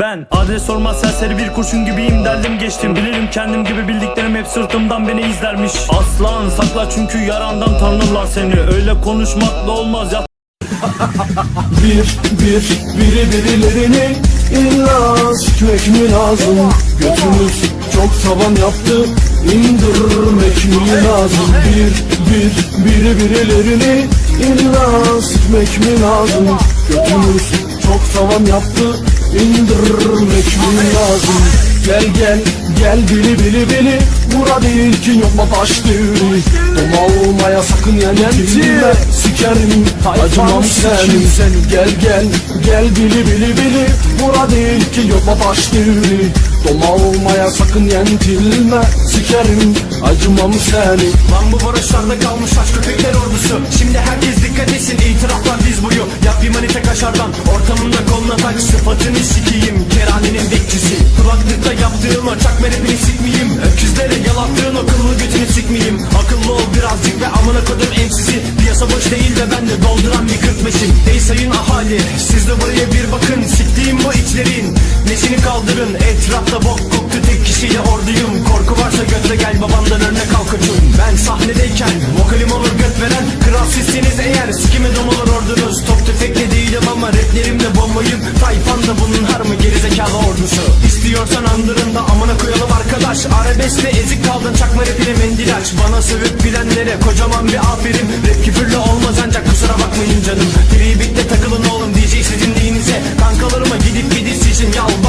Ben adres sormaz serseri bir kurşun gibiyim derdim geçtim. Bilirim kendim gibi bildiklerim hep sırtımdan beni izlermiş. Aslan sakla çünkü yarandan tanırlar seni. Öyle konuşmakla olmaz ya. Bir, bir, biri birilerini illa sikmek mi lazım? Götümüz çok tavan yaptı indirmek mi lazım? Bir, bir, biri birilerini illa sikmek mi lazım? Götümüz çok tavan yaptı indirmek mi lazım. Gel gel gel bili bili bili. Bura değil ki yok mu taş düğünü Doma olmaya sakın yenen dinle Sikerim acımam senin. Gel gel gel bili bili bili. Bura değil ki yok mu taş düğünü Doma olmaya sakın yentilme Sikerim acımam seni Lan bu barışlarda kalmış aç köpekler ordusu. Şimdi herkes etsin itiraflar diz boyu. Yap bir manite kaşardan. Ortamında koluna taç Sıfatını sikiyim kerhanenin bekçisi. Kulaklıkta yaptığım o çakma rapini sikmeyeyim. Öküzlere yalattığın o kıllı götünü sikmeyeyim. Akıllı ol birazcık ve amına kodum emsizi Piyasa boş değil de ben de dolduran bir kırkmeşim. Ey sayın ahali siz de buraya bir bakın. Siktiğim bu içlerin. Nesini kaldırın? Etrafta bok koktu tek kişiyle orduyum. Korku varsa götle gel babandan örnek al koçum. Ben sahnedeyken vokalim olur sizsiniz eğer sikime dom olur ordunuz. Top tüfekle değilim ama raplerimle bombayım. Tayfan da bunun har mı gerizekalı ordusu? İstiyorsan andırında amına koyalım arkadaş. Arabeskte ezik kaldın çakma rapine mendil aç Bana sövüp gülenlere kocaman bir aferin. Rap küfürlü olmaz ancak kusura bakmayın canım. Tribikte takılın oğlum DJ sizin dininize Kankalarıma gidip gidip sizin yalvarmayın En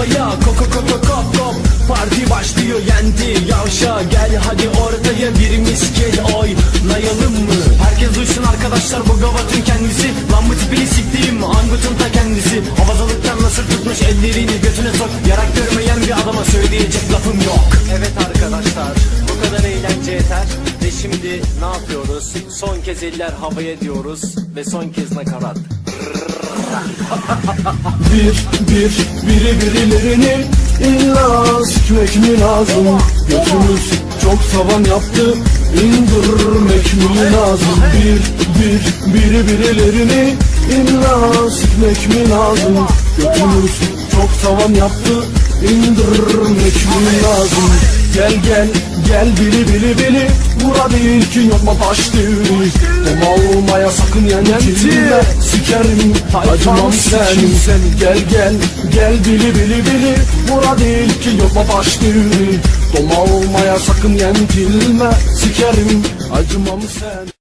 havaya koko koko kop kop. Parti başlıyor yendi yavşa. Gel hadi ortaya birimiz gel oylayalım mı? Herkes duysun arkadaşlar bu gavatın kendisi. Lan bu tipini siktiğim angutun ta kendisi. Havazalıktan nasır tutmuş ellerini götüne sok. Yarak görmeyen bir adama söyleyecek lafım yok. Evet arkadaşlar şimdi ne yapıyoruz? Son kez eller havaya diyoruz Ve son kez nakarat. Bir, bir, biri birilerini illa sikmek mi lazım? Götümüz çok tavan yaptı indirmek mi lazım? Bir, bir, biri birilerini illa sikmek mi lazım? Götümüz çok tavan yaptı indirmek mi lazım? Gel gel gel bili bili bili Bura değil ki yok mu taş düğünü Doma olmaya sakın yenentilme Sikerim acımam senin. Gel gel gel bili bili bili. Bura değil ki yok mu taş düğünü Doma olmaya sakın yentilme Sikerim acımam senin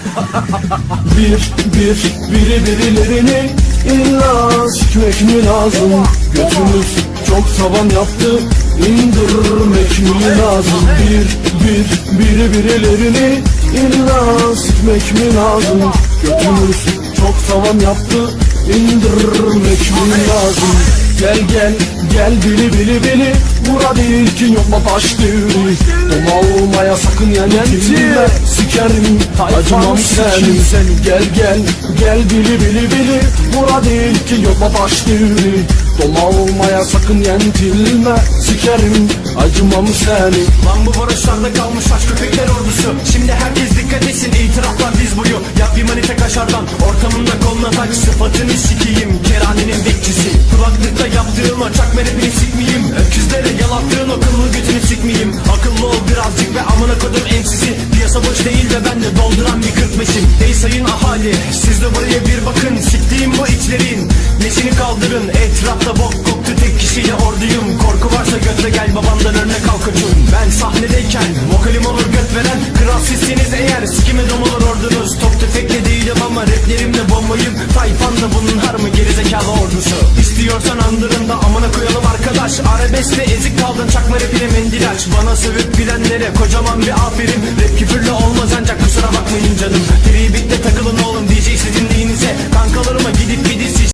bir, bir, biri birilerini illa sikmek mi lazım? Götümüz çok tavan yaptı indirmek mi lazım? Bir, bir, biri birilerini illa sikmek mi lazım? Götümüz çok tavan yaptı indirmek mi lazım? Gel gel gel bili bili bili Bura değil ki yok mu taş Doma olmaya sakın yenentilme Sikerim acımam senin Gel gel. Gel bili bili bili. Bura değil ki mu taş düğünü Doma olmaya sakın yentilme Sikerim acımam senin Lan bu barışlarda kalmış aç köpekler ordusu. Şimdi herkes dikkat etsin itiraflar diz boyu. Yap bir manite kaşardan ortamında koluna taç Sıfatını sikiyim kerhanenin bekçisi. Kulaklıkta yaptığım o çakma rapini kırkmeşim Ey sayın ahali. Siz de buraya bir bakın Siktiğim bu içlerin. Nesini kaldırın Etrafta bok koktu tek kişiyle orduyum. Korku varsa götle gel babandan örnek al koçum. Ben sahnedeyken vokalim olur göt veren Kral sizsiniz eğer. Sikime dom olur ordunuz Top tüfekle değilim ama raplerimle bombayım Tayfan da bunun har mı gerizekalı ordusu? İstiyorsan andırında amına koyalım arkadaş. Arabeskte ezik kaldın çakma rapine mendil aç Bana sövüp gülenlere kocaman bir aferin. Rap küfürlü olmaz ancak kusura bakmayın canım. Tribikte takılın oğlum